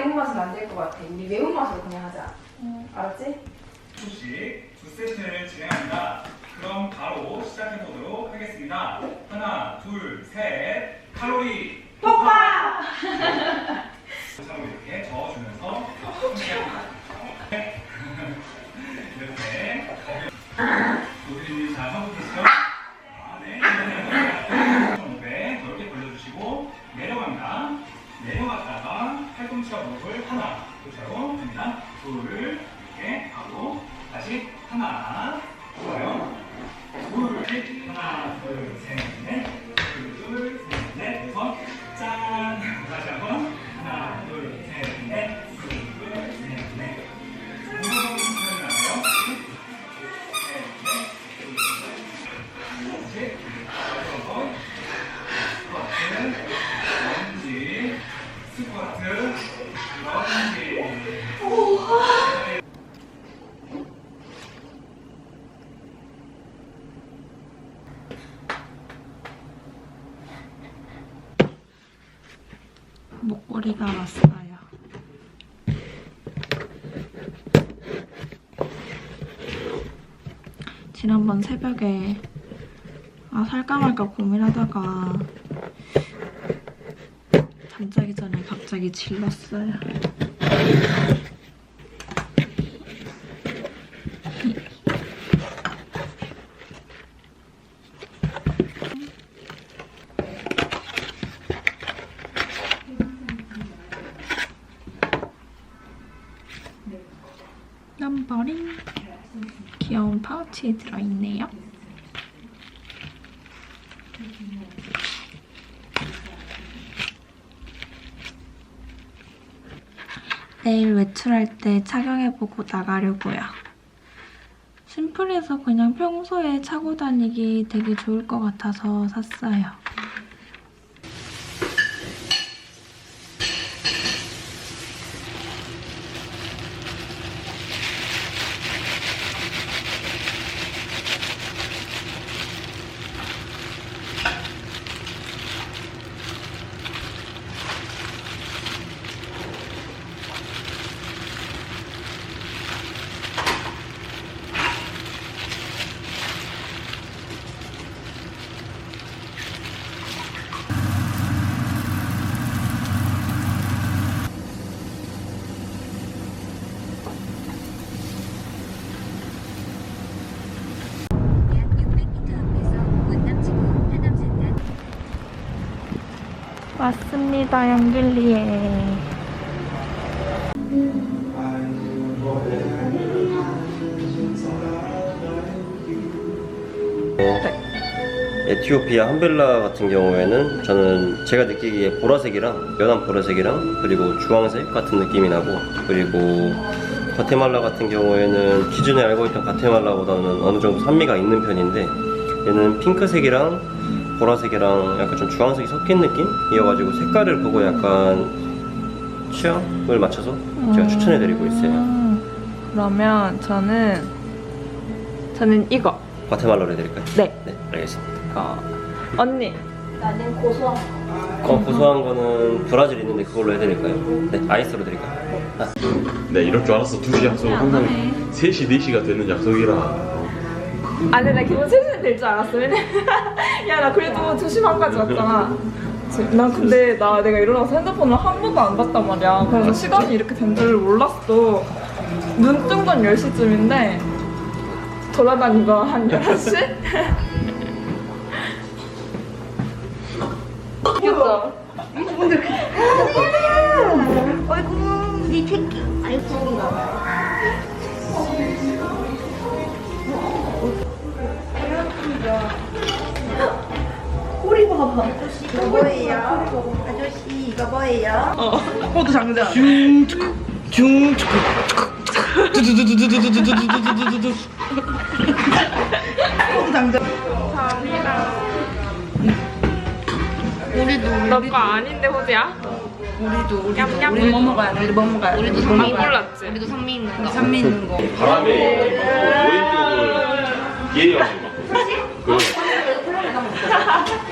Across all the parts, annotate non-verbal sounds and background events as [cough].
매운맛은 안 될 것 같아. 우리 매운맛으로 그냥 하자. 알았지? 조금씩 두 세트를 진행합니다. 그럼 바로 시작해 보도록 하겠습니다. 하나, 둘, 셋. 칼로리 폭파! [laughs] 차로 이렇게 저어주면서 이렇 왔어요. 지난번 새벽에 아 살까 말까 고민하다가 잠자기 전에 갑자기 질렀어요. 파우치에 들어있네요. 내일 외출할 때 착용해보고 나가려고요. 심플해서 그냥 평소에 차고 다니기 되게 좋을 것 같아서 샀어요. 왔습니다, 영길리에. 에티오피아 한벨라 같은 경우에는 저는 제가 느끼기에 보라색이랑 연한 보라색이랑 그리고 주황색 같은 느낌이 나고 그리고 과테말라 같은 경우에는 기존에 알고 있던 과테말라보다는 어느 정도 산미가 있는 편인데 얘는 핑크색이랑 보라색이랑 약간 좀 주황색이 섞인 느낌이어가지고 색깔을 보고 약간 취향을 맞춰서 제가 추천해드리고 있어요. 음, 그러면 저는 저는 이거. 과테말라로 해드릴까요? 네. 네, 알겠습니다. 어, 언니. 나는 고소한 거. 어, 고소한 거는 브라질 있는데 그걸로 해드릴까요? 네, 아이스로 드릴까요? 아, 네, 이럴 줄 알았어. 2시 약속 항상 3시, 4시가 되는 약속이라. 아, 근데 나 기본 3시는 될줄 알았어. 왜냐 [laughs] 야, 나 그래도 2시 반까지 왔잖아. 지- 난 근데 나 내가 일어나서 핸드폰을 한 번도 안 봤단 말이야. 그래서 시간이 이렇게 된 줄 몰랐어. 눈 뜬 건 10시쯤인데 돌아다닌 거한 11시? 귀엽죠? 어이구 네 새끼 아이고 이거 뭐예요? 아저씨 이거 뭐예요? 호두 장자. 너거 아닌데 호두야? 우리도 우리도 냠냠. 우리 뭐 먹어야 돼? 우리 뭐 먹어야 돼? 우리도 안 골랐지? 우리도 선미 있는 거 산미 있는 거. 바람에 오른쪽을 예의하고 그아 이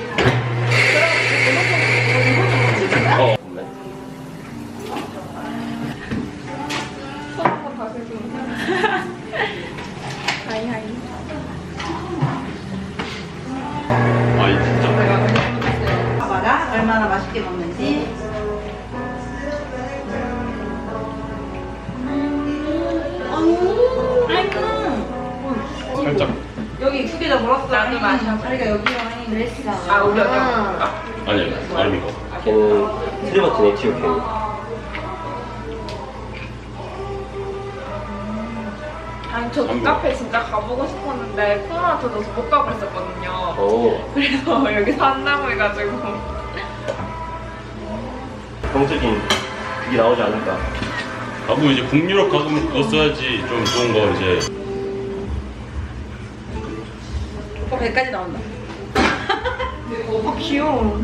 트리버튼 에티오피아. 아니 저 그 카페 진짜 가보고 싶었는데 코로나 터져서 못 가고 있었거든요. 오, 그래서 [laughs] 여기서 한다고 해가지고 정적인 그게 나오지 않을까. 나도 이제 북유럽 가면 그거 써야지 좀 좋은 거 이제 오빠 배까지 나온다. 오빠 [laughs] 귀여워.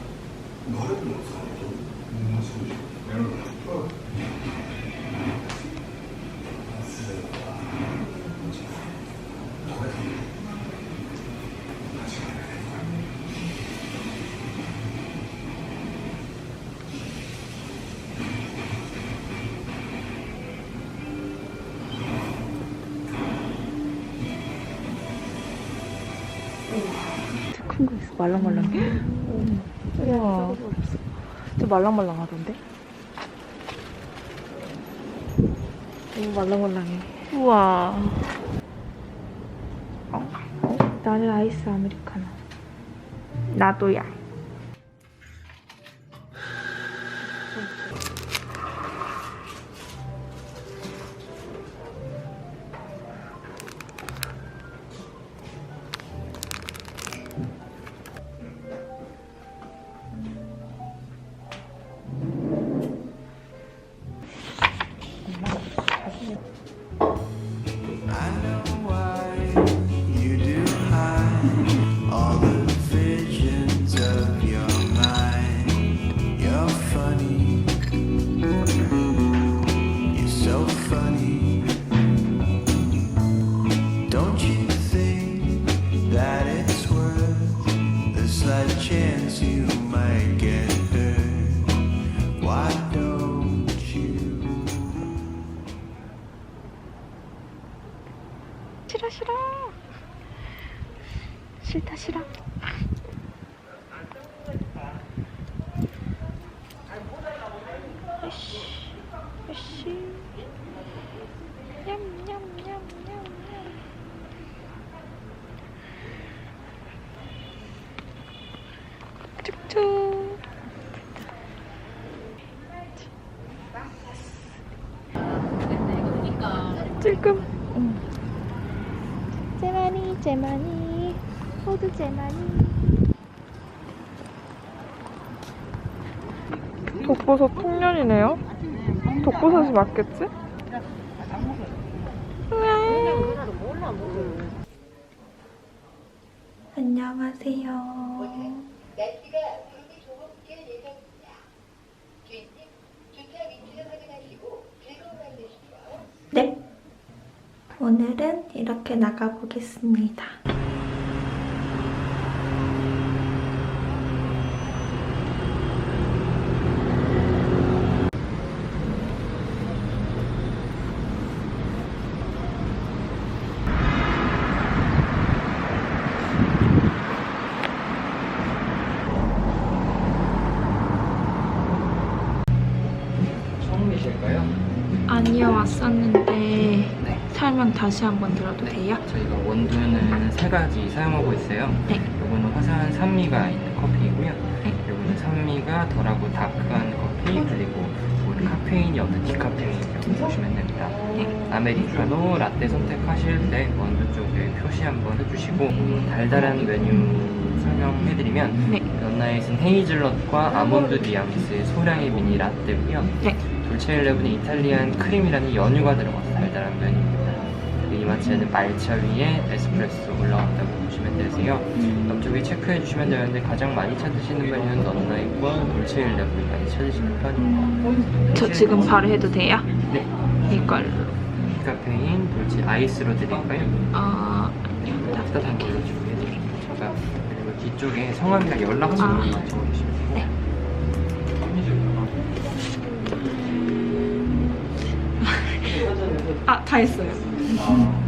큰 거 있어. 말랑말랑해 우와. 진짜 말랑말랑하던데? 너무 말랑말랑해. 우와. 어, 어? 나는 아이스 아메리카노. 나도야 싫어 싫어 찔끔 응. 제마니 제마니 호두 제마니 독버섯 통년이네요 독버섯이 맞겠지? 안녕하세요 날씨가 구름이 조금 낄 예정입니다. 주인님, 주차 위치를 확인하시고 즐거운 하루 되시고요. 네 오늘은 이렇게 나가보겠습니다 처음이실까요? 아니요 왔었는데 설명 다시 한번 들어도 돼요? 저희가 원두는 세 가지 사용하고 있어요. 네. 요거는 화사한 산미가 있는 커피이고요. 네. 요거는 산미가 덜하고 다크한 커피 그리고 카페인이 없는 디카페인이라고 보시면 됩니다. 네. 아메리카노 라떼 선택하실 때 원두 쪽에 표시 한번 해주시고 음, 달달한 메뉴 설명해드리면 네. 연나잇은 헤이즐넛과 아몬드 뉘앙스의 소량의 미니 라떼고요. 네. 돌체일레븐의 이탈리안 크림이라는 연유가 들어가서 달달한 메뉴입니다. 이마치에는 말차 위에 에스프레소 올라왔다고 보시면 되세요. 옆쪽에 체크해 주시면 되는데 가장 많이 찾으시는 메뉴는 넌나잇과 돌체일레븐 많이 찾으시는 편입니다. 저 지금 바로 해도 돼요? 네. 이걸로. 카페인 돌체 아이스로 드릴까요? 아, 따뜻하게 준비해 드릴게요. 제가 그리고 뒤쪽에 성함이랑 연락처만 아. 적어주시면 돼요. 아, 다 했어요. 살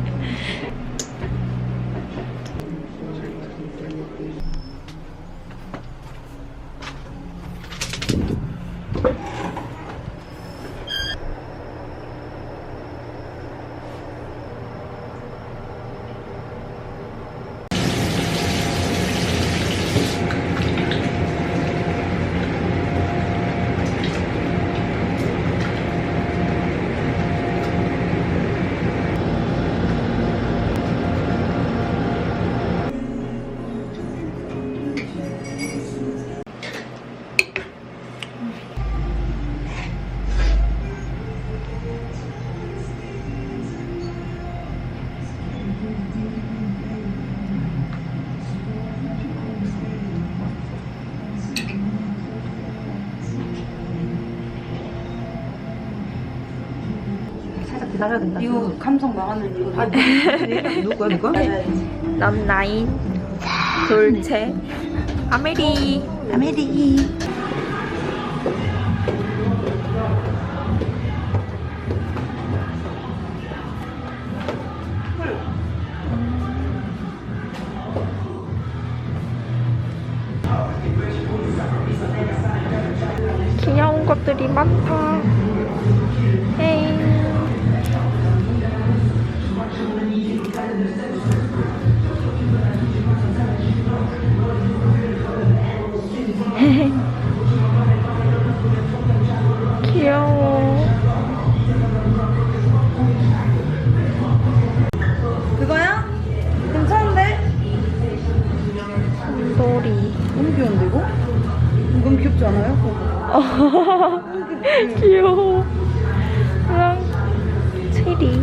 짝 기다려야 된다. 이거 감성 망하는 이거. 아, 누구야, 누가? 넌나인, 돌체, 아메리. 아메리. 귀여운 것들이 많다. [laughs] 귀여워. 그냥 체리.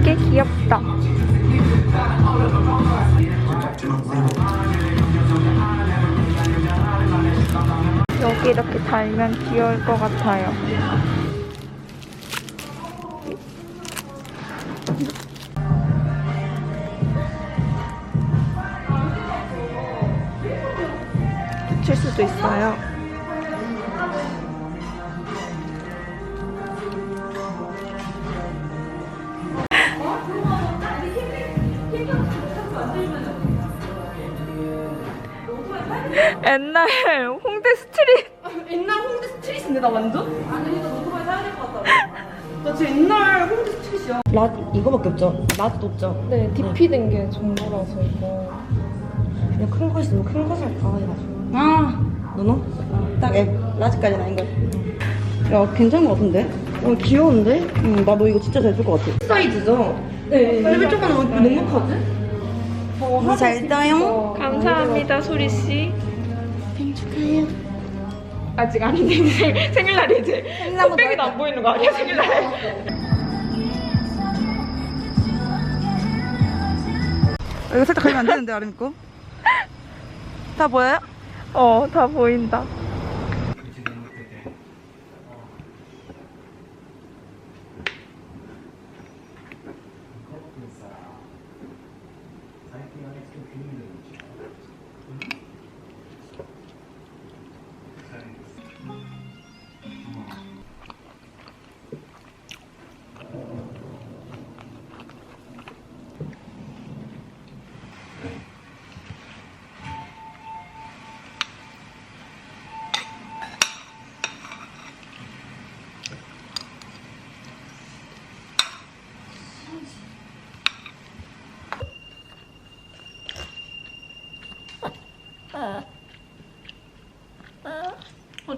이게 귀엽다. 여기 이렇게 달면 귀여울 것 같아요. 붙일 수도 있어요. 완전? 아니, 이거 노트북에 사야 될 것 같다. 나 진짜 옛날 홍대 스트릿이야. 라 이거밖에 없죠. 라도 없죠. 네, DP 된 게 정보라서 이거. 그냥 큰 거 있으면 큰 거 살까 해가지고. 아, 너너? 딱 앱, 라지까지 나인 거. 야, 괜찮은 거 같은데? 어, 귀여운데? 응, 나 너 이거 진짜 잘쓸것 같아. 사이즈죠? 네. 왜 조금 넉넉하지? 잘 떠요? 감사합니다 소리 씨. 아직 아닌데 생, [laughs] 생일날이 이제 콧배기도 안 보이는 거 아니야 생일날? 이거 살짝 가리면 안 되는데, 아름 거? [laughs] 다 보여요? 어 다 보인다.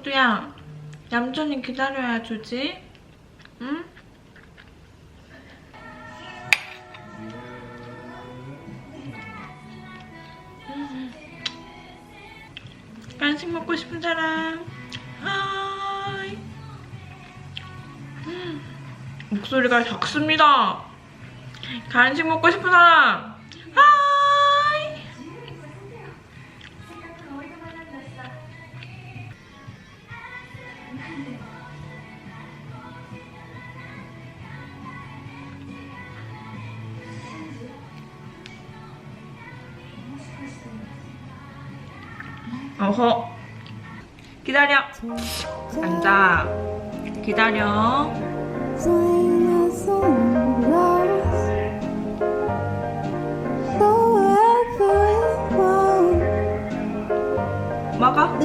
호두야 얌전히 기다려야 주지. 응? 간식 먹고 싶은 사람. 하이. 목소리가 작습니다. 간식 먹고 싶은 사람. 하이. 어허. 기다려. 앉아. 기다려. 먹어